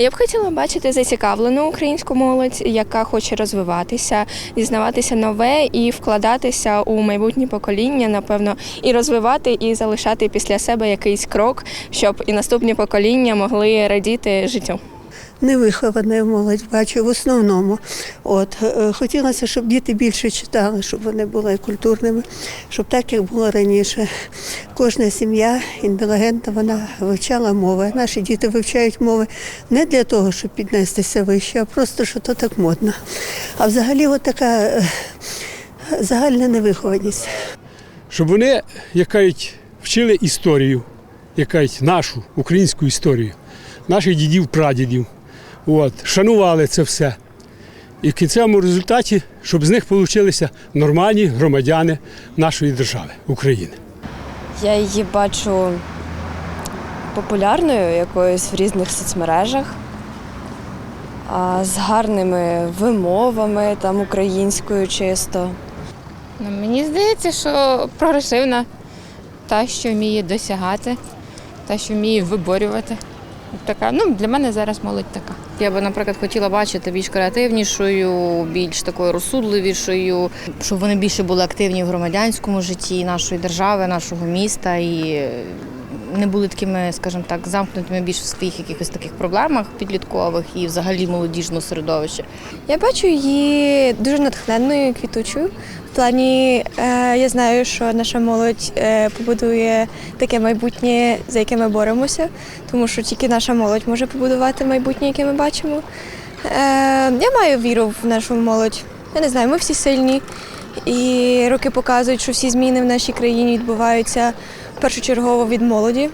Я б хотіла бачити зацікавлену українську молодь, яка хоче розвиватися, дізнаватися нове і вкладатися у майбутнє покоління, напевно, і розвивати, і залишати після себе якийсь крок, щоб і наступні покоління могли радіти життю. Невихована молодь бачу в основному. От е, хотілося, щоб діти більше читали, щоб вони були культурними, щоб так як було раніше. Кожна сім'я інтелігентна, вона вивчала мови. Наші діти вивчають мови не для того, щоб піднестися вище, а просто що то так модно. А взагалі, от така е, загальна невихованість. щоб вони, як кажуть, вчили історію, як кажуть, нашу українську історію, наших дідів, прадідів. От, шанували це все. І в кінцевому результаті, щоб з них вийшли нормальні громадяни нашої держави, України. Я її бачу популярною якоюсь в різних соцмережах, з гарними вимовами, там українською чисто. Ну, мені здається, що прогресивна, та, що вміє досягати, та, що вміє виборювати. Така, ну, для мене зараз молодь така. Я би, наприклад, хотіла бачити більш креативнішою, більш такою розсудливішою, щоб вони більше були активні в громадянському житті нашої держави, нашого міста і не були такими, скажімо так, замкнутими більш в своїх якихось таких проблемах підліткових і взагалі молодіжного середовища. Я бачу її дуже натхненною, квітучою. В плані е, я знаю, що наша молодь е, побудує таке майбутнє, за яке ми боремося, тому що тільки наша молодь може побудувати майбутнє, яке ми бачимо. Е, я маю віру в нашу молодь. Я не знаю, ми всі сильні, і роки показують, що всі зміни в нашій країні відбуваються першочергово від молоді.